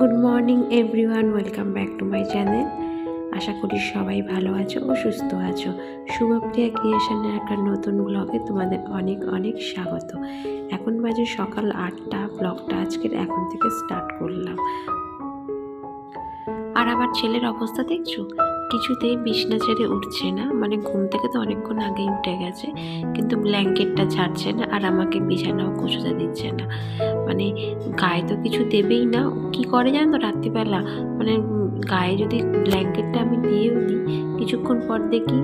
Good morning everyone welcome back to my channel আশা করি সবাই ভালো আছো ও সুস্থ আছো। শুভপ্রিয়া ক্রিয়েশনের একটা নতুন ব্লগে তোমাদের অনেক অনেক স্বাগত। এখন বাজে সকাল আটটা ব্লগটা আজকের এখন থেকে স্টার্ট করলাম। আর আমার ছেলের অবস্থা দেখছ? কিছুতেই বিছনা ছেড়ে উঠছে না। মানে ঘুম থেকে তো অনেকক্ষণ আগেই উঠে গেছে, কিন্তু ব্ল্যাঙ্কেটটা ছাড়ছে না আর আমাকে বিছানাও কুচোতে দিচ্ছে না। মানে গায়ে তো কিছু দেবেই না। কি করে জানো তো রাত্রিবেলা? মানে গায়ে যদি ব্ল্যাঙ্কেটটা আমি দিয়েও দিই, কিছুক্ষণ পর দেখি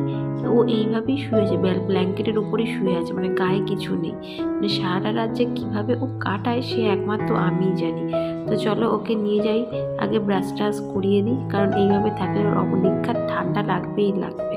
ও এইভাবেই শুয়ে আছে ব্ল্যাঙ্কেটের উপরে শুয়ে আছে মানে গায়ে কিছু নেই। মানে সারা রাত যে কীভাবে ও কাটায় সে একমাত্র আমিই জানি। তো চলো ওকে নিয়ে যাই, আগে ব্রাশ টাশ করিয়ে দিই, কারণ এইভাবে থাকলে ওর অবনিক্ষার ঠান্ডা লাগবেই লাগবে।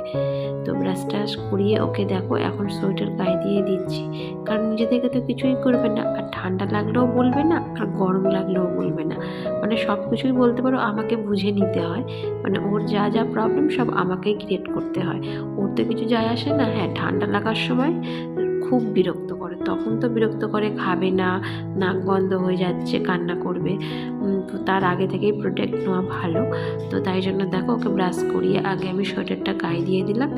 তো ব্রাশ টাশ করিয়ে ওকে দেখো, এখন সোয়েটার গায়ে দিয়ে দিচ্ছি। কারণ নিজে থেকে তো কিছুই করবে না, আর ঠান্ডা লাগলেও বলবে না, আর গরম লাগলেও বলবে না। মানে সব কিছুই বলতে পারো, আমাকে বুঝে নিতে হয়। মানে ওর যা যা প্রবলেম সব আমাকেই ক্রিয়েট করতে হয়। ওর তো কিছু যায় আসে না। হ্যাঁ ঠান্ডা লাগার সময় খুব বিরক্ত করে। তখন তো বিরক্ত করে খাবে না, নাক বন্ধ হয়ে যাচ্ছে, কান্না করবে। তো তার আগে থেকেই প্রোটেক্ট নেওয়া ভালো। তো তাই জন্য দেখো ওকে ব্রাশ করিয়ে আগে আমি সোয়েটারটা গায়ে দিয়ে দিলাম।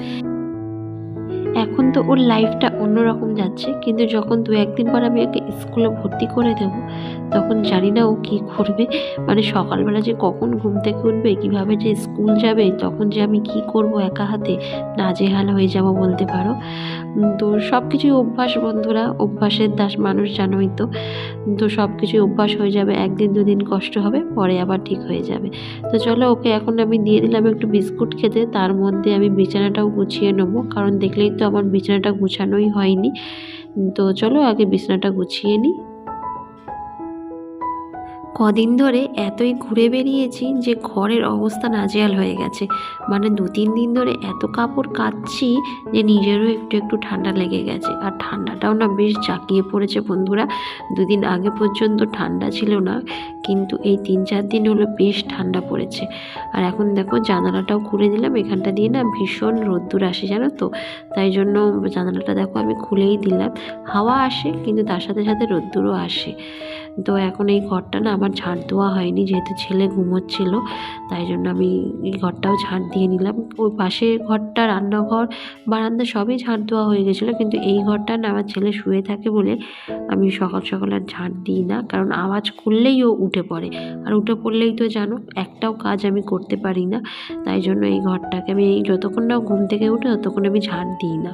এখন তো ওর লাইফটা অন্যরকম যাচ্ছে, কিন্তু যখন দু একদিন পর আমি ওকে স্কুলে ভর্তি করে দেবো, তখন জানি না ও কী করবে। মানে সকালবেলা যে কখন ঘুম থেকে উঠবে, কীভাবে যে স্কুল যাবে, তখন যে আমি কি করব একা হাতে, নাজেহাল হয়ে যাব বলতে পারো। তো সব কিছুই অভ্যাস বন্ধুরা, অভ্যাসের দাস মানুষ জানোই তো। তো সব কিছুই অভ্যাস হয়ে যাবে, একদিন দুদিন কষ্ট হবে, পরে আবার ঠিক হয়ে যাবে। তো চলো ওকে এখন আমি দিয়ে দিলাম একটু বিস্কুট খেতে, তার মধ্যে আমি বিছানাটাও গুছিয়ে নেব, কারণ দেখলেই তো আমার বিছানাটা গুছানোই হয়নি। তো চলো আগে বিছানাটা গুছিয়ে নিই। কদিন ধরে এতই ঘুরে বেরিয়েছি যে ঘরের অবস্থা নাজেহাল হয়ে গেছে। মানে দু তিন দিন ধরে এত কাপড় কাচ্ছি যে নিজেরও একটু একটু ঠান্ডা লেগে গেছে। আর ঠান্ডাটাও না বেশ জাঁকিয়ে পড়েছে বন্ধুরা। দুদিন আগে পর্যন্ত ঠান্ডা ছিল না, কিন্তু এই তিন চার দিন হলো বেশ ঠান্ডা পড়েছে। আর এখন দেখো জানালাটাও খুলে দিলাম। এখানটা দিয়ে না ভীষণ রোদ্দুর আসে, জানো তো? তাই জন্য জানালাটা দেখো আমি খুলেই দিলাম। হাওয়া আসে, কিন্তু তার সাথে সাথে রোদ্দুরও আসে। তো এখন এই ঘরটা না আমার ঝাড় দেওয়া হয়নি, যেহেতু ছেলে ঘুমোচ্ছিল, তাই জন্য আমি এই ঘরটাও ঝাড় দিয়ে নিলাম। ওই পাশে ঘরটা, রান্নাঘর, বারান্দা সবই ঝাড় দেওয়া হয়ে গেছিল, কিন্তু এই ঘরটা না আমার ছেলে শুয়ে থাকে বলে আমি সকাল সকাল আর ঝাড় দিই না, কারণ আওয়াজ করলেই ও উঠে পড়ে। আর উঠে পড়লেই তো জানো, একটাও কাজ আমি করতে পারি না, তাই জন্য এই ঘরটাকে আমি যতক্ষণ না ঘুম থেকে উঠে ততক্ষণ আমি ঝাড় দিই না।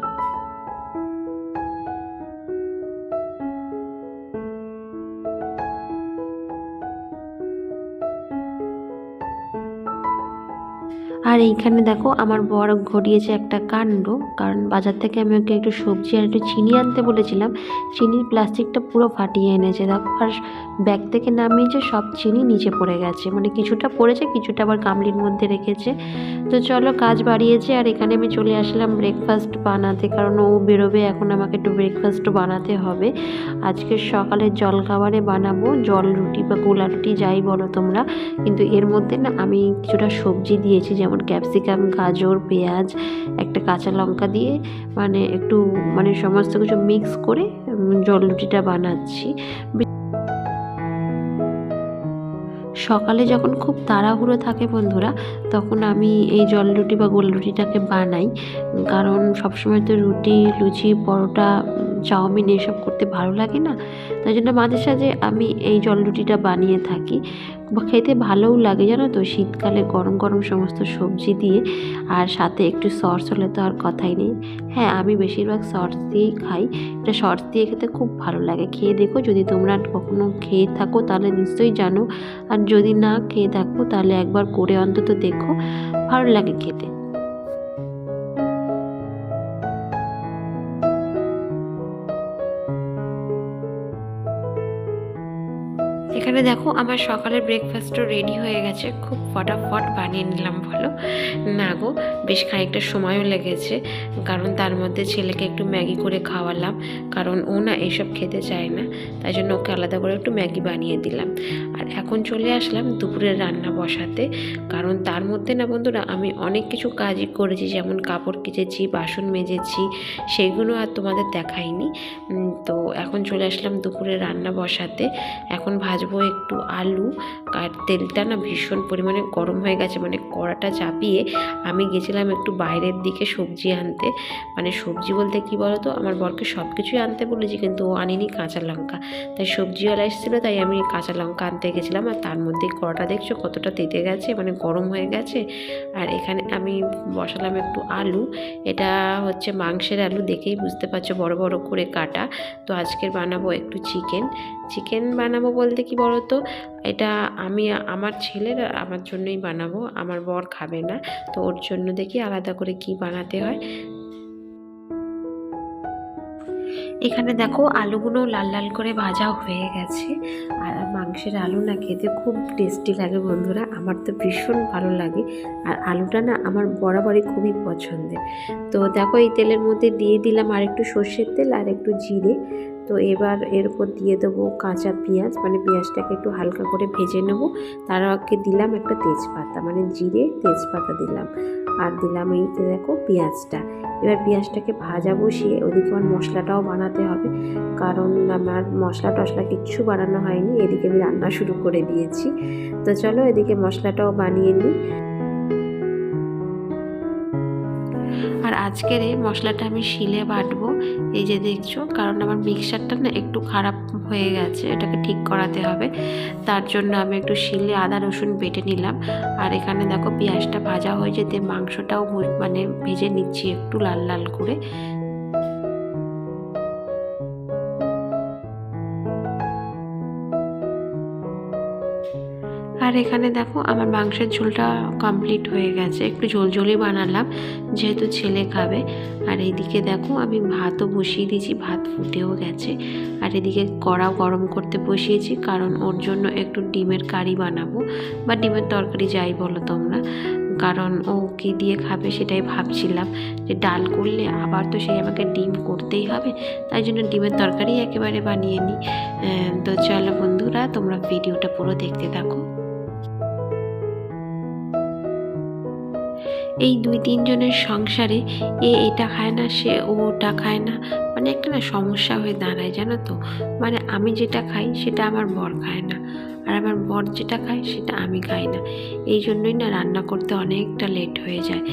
আর এইখানে দেখো আমার বর ঘটিয়েছে একটা কাণ্ড। কারণ বাজার থেকে আমি ওকে একটু সবজি আর একটু চিনি আনতে বলেছিলাম। চিনির প্লাস্টিকটা পুরো ফাটিয়ে এনেছে। দেখো, আর ব্যাগ থেকে নামিয়েছে সব চিনি নিচে পড়ে গেছে। মানে কিছুটা পড়েছে, কিছুটা আবার গামলির মধ্যে রেখেছে। তো চলো, কাজ বাড়িয়েছে। আর এখানে আমি চলে আসলাম ব্রেকফাস্ট বানাতে। কারণ ও বেরোবে, এখন আমাকে একটু ব্রেকফাস্টও বানাতে হবে। আজকে সকালে জল খাবারে বানাবো। জল রুটি বা গোলা রুটি যাই বলো তোমরা। কিন্তু এর মধ্যে না আমি কিছুটা সবজি দিয়েছি, যেমন ক্যাপসিকাম গাজর পেঁয়াজ একটা কাঁচা লঙ্কা দিয়ে মানে একটু মানে সমস্ত কিছু মিক্স করে উম, জল রুটিটা বানাচ্ছি। সকালে যখন খুব তাড়াহুড়ো থাকে বন্ধুরা তখন আমি এই জল রুটি বা গোল রুটিটাকে বানাই। কারণ সবসময় তো রুটি লুচি পরোটা চাউমিন এসব করতে ভালো লাগে না। তাই জন্য মাঝে সাঝে আমি এই জল রুটিটা বানিয়ে থাকি। খেতে ভালোও লাগে, জানো তো? শীতকালে গরম গরম সমস্ত সবজি দিয়ে আর সাথে একটু সস হলে তো আর কথাই নেই। হ্যাঁ আমি বেশিরভাগ সস দিয়েই খাই। এটা সস দিয়ে খেতে খুব ভালো লাগে। খেয়ে দেখো, যদি তোমরা কখনো খেয়ে থাকো তাহলে নিশ্চয়ই জানো। আর যদি না খেয়ে থাকো তাহলে একবার করে অন্তত দেখো। ভালো লাগে খেতে। এখানে দেখো আমার সকালের ব্রেকফাস্টও রেডি হয়ে গেছে। খুব ফটাফট বানিয়ে নিলাম, বলো। না গো, বেশ খানিকটা সময়ও লেগেছে, কারণ তার মধ্যে ছেলেকে একটু ম্যাগি করে খাওয়ালাম, কারণ ও না এসব খেতে চায় না, তাই জন্য ওকে আলাদা করে একটু ম্যাগি বানিয়ে দিলাম। আর এখন চলে আসলাম দুপুরের রান্না বসাতে, কারণ তার মধ্যে না বন্ধুরা, আমি অনেক কিছু কাজই করেছি, যেমন কাপড় কেচেছি, বাসন মেজেছি, সেগুলো আর তোমাদের দেখাইনি। তো এখন চলে আসলাম দুপুরে রান্না বসাতে। এখন ভাজবো একটু আলু আর তেলটা না ভীষণ পরিমাণে গরম হয়ে গেছে মানে কড়াটা চাপিয়ে আমি গেছিলাম একটু বাইরের দিকে সবজি আনতে। মানে সবজি বলতে কি বলতো? আমার বরকে সব কিছুই আনতে বলেছি, কিন্তু ও আনিনি কাঁচা লঙ্কা। তাই সবজিওয়ালা এসেছিল, তাই আমি কাঁচা লঙ্কা আনতে গেছিলাম। আর তার মধ্যে কড়াটা দেখছ কতটা তেতে গেছে মানে গরম হয়ে গেছে। আর এখানে আমি বসালাম একটু আলু। এটা হচ্ছে মাংসের আলু, দেখেই বুঝতে পারছ বড় বড় করে কাটা। তো আজকের বানাবো একটু চিকেন। চিকেন বানাবো বলতে কি বলো তো এটা আমি আমার ছেলের আমার জন্যই বানাবো, আমার বর খাবে না, তো ওর জন্য দেখি আলাদা করে কি বানাতে হয়। এখানে দেখো আলুগুলো লাল লাল করে ভাজা হয়ে গেছে, আর মাংসের আলু না খেতে খুব টেস্টি লাগে বন্ধুরা, আমার তো ভীষণ ভালো লাগে, আর আলুটা না আমার বরাবরই খুবই পছন্দের। তো দেখো এই তেলের মধ্যে দিয়ে দিলাম আর একটু সর্ষের তেল আর একটু জিরে তো এবার এর উপর দিয়ে দেবো কাঁচা পেঁয়াজ মানে পেঁয়াজটাকে একটু হালকা করে ভেজে নেব। তার আগে দিলাম একটা তেজপাতা মানে জিরে তেজপাতা দিলাম। আর দিলাম এই দেখো পেঁয়াজটা। এবার পেঁয়াজটাকে ভাজা বসিয়ে ওদিকে আমার মশলাটাও বানাতে হবে। কারণ আমার মশলা টশলা কিচ্ছু বানানো হয়নি, এদিকে আমি রান্না শুরু করে দিয়েছি। তো চলো এদিকে মশলাটাও বানিয়ে নিই। আজকের এই মশলাটা আমি শিলে বাটবো, এই যে দেখছ, কারণ আমার মিক্সারটা না একটু খারাপ হয়ে গেছে, এটাকে ঠিক করাতে হবে। তার জন্য আমি একটু শিলে আদা, রসুন বেটে নিলাম। আর এখানে দেখো পেঁয়াজটা ভাজা হয়ে যেতে মাংসটাও মানে ভেজে নিচ্ছি একটু লাল লাল করে। আর এখানে দেখো আমার মাংসের ঝোলটা কমপ্লিট হয়ে গেছে। একটু ঝোলঝোলই বানালাম, যেহেতু ছেলে খাবে। আর এইদিকে দেখো আমি ভাতও বসিয়ে দিয়েছি, ভাত ফুটেও গেছে। আর এদিকে কড়াও গরম করতে বসিয়েছি, কারণ ওর জন্য একটু ডিমের কারি বানাবো, বা ডিমের তরকারি যাই বলো তোমরা। কারণ ও কী দিয়ে খাবে সেটাই ভাবছিলাম যে ডাল করলে আবার তো সেই আমাকে ডিম করতেই হবে, তাই জন্য ডিমের তরকারি একেবারে বানিয়ে নিই। তো চলো বন্ধুরা, তোমরা ভিডিওটা পুরো দেখতে থাকো। এই দুই তিনজনের সংসারে এ এটা খায় না, সে ও ওটা খায় না। মানে একটা না সমস্যা হয়ে দাঁড়ায়, জানো তো? মানে আমি যেটা খাই, সেটা আমার বর খায় না। আর আমার বর যেটা খায় সেটা আমি খাই না। এই জন্যই না রান্না করতে অনেকটা লেট হয়ে যায়।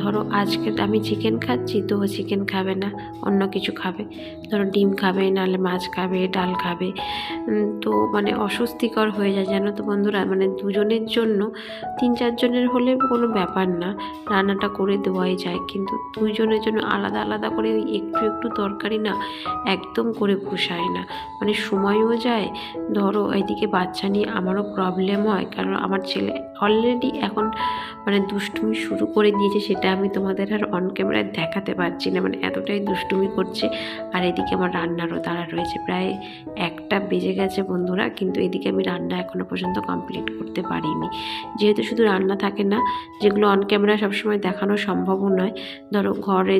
ধরো আজকে আমি চিকেন খাচ্ছি তো ও চিকেন খাবে না, অন্য কিছু খাবে। ধরো ডিম খাবে, নাহলে মাছ খাবে, ডাল খাবে। তো মানে অস্বস্তিকর হয়ে যায়, জানো তো বন্ধুরা? মানে দুজনের জন্য, তিন চারজনের হলে কোনো ব্যাপার না, রান্নাটা করে দেওয়াই যায়। কিন্তু দুইজনের জন্য আলাদা আলাদা করে ওই একটু একটু তরকারি না, একদম করে পোষায় না। মানে সময়ও যায়, ধরো এইদিকে বাচ্চা নিয়ে আমারও প্রবলেম হয়, কারণ আমার ছেলে অলরেডি এখন মানে দুষ্টুমি শুরু করে দিয়েছে, সেটা আমি তোমাদের আর অন ক্যামেরায় দেখাতে পারছি না। মানে এতটাই দুষ্টুমি করছে, আর এদিকে আমার রান্নারও তারা রয়েছে। প্রায় একটা বেজে গেছে বন্ধুরা, কিন্তু এদিকে আমি রান্না এখনও পর্যন্ত কমপ্লিট করতে পারিনি। যেহেতু শুধু রান্না থাকে না, যেগুলো অন ক্যামেরা সবসময় দেখানো সম্ভবও নয়, ধরো ঘরে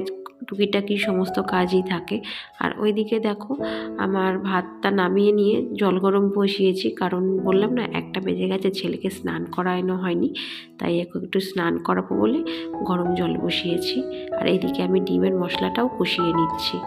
টুকিটাকি সমস্ত কাজই থাকে। আর ওইদিকে দেখো, আমার ভাতটা নামিয়ে নিয়ে জল গরম বসিয়েছি, কারণ বললাম না, একটা বেজে গেছে, ছেলেকে স্নান করানো হয়নি, তাই একটু স্নান করাবো বলে গরম জল বসিয়েছি। আর এইদিকে আমি ডিমের মশলাটাও কষিয়ে নিচ্ছি।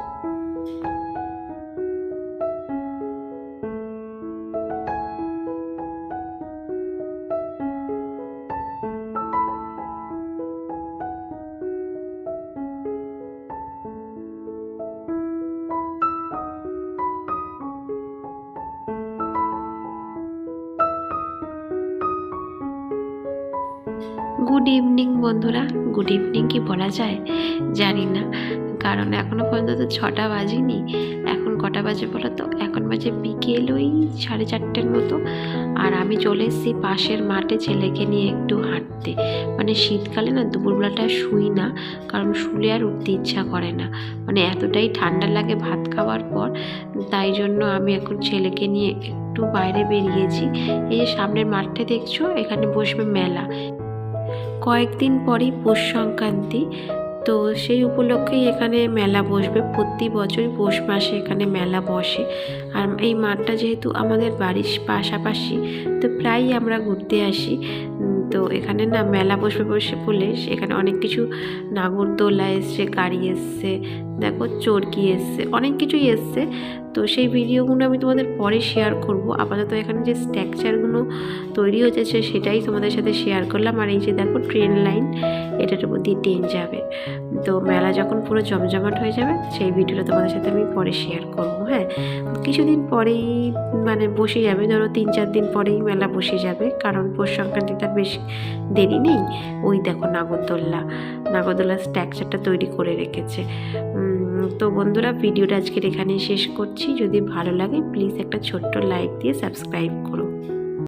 গুড ইভিনিং বন্ধুরা। গুড ইভিনিং কি বলা যায়? জানি না। কারণ এখনও পর্যন্ত তো ছটা বাজেনি। এখন কটা বাজে বলো তো? এখন বাজে বিকেল ওই সাড়ে চারটের মতো। আর আমি চলে এসেছি পাশের মাঠে ছেলেকে নিয়ে একটু হাঁটতে। মানে শীতকালে না দুপুরবেলাটা শুই না, কারণ শুলে আর উঠতে ইচ্ছা করে না। মানে এতটাই ঠান্ডা লাগে ভাত খাওয়ার পর। তাই জন্য আমি এখন ছেলেকে নিয়ে একটু বাইরে বেরিয়েছি। এই যে সামনের মাঠটা দেখছ? এখানে বসবে মেলা। কয়েকদিন পরেই পৌষ সংক্রান্তি, তো সেই উপলক্ষেই এখানে মেলা বসবে। প্রতি বছরই পৌষ মাসে এখানে মেলা বসে। আর এই মাঠটা যেহেতু আমাদের বাড়ির পাশাপাশি, তো প্রায়ই আমরা ঘুরতে আসি। তো এখানে না মেলা বসবে বসে বলে এখানে অনেক কিছু নাগরদোলা এসছে, গাড়ি এসছে দেখো চরকি এসছে, অনেক কিছুই এসছে। তো সেই ভিডিওগুলো আমি তোমাদের পরে শেয়ার করব। আপাতত এখানে যে স্ট্রাকচারগুলো তৈরি হয়েছে সেটাই তোমাদের সাথে শেয়ার করলাম। আর এই যে দেখো ট্রেন লাইন এটার উপর দিয়ে ট্রেন যাবে। তো মেলা যখন পুরো জমজমাট হয়ে যাবে, সেই ভিডিওটা তোমাদের সাথে আমি পরে শেয়ার করব হ্যাঁ? কিছুদিন পরেই মানে বসে যাবে, ধরো তিন চার দিন পরেই মেলা বসে যাবে। কারণ পৌষ সংক্রান্তিটা বেশ দেরি নেই। ওই দেখো নাগরদোল্লা। নাগরদোল্লার স্ট্রাকচারটা তৈরি করে রেখেছে। তো বন্ধুরা, ভিডিওটা আজকের এখানেই শেষ করছি। যদি ভালো লাগে প্লিজ একটা ছোট্ট লাইক দিয়ে সাবস্ক্রাইব করো।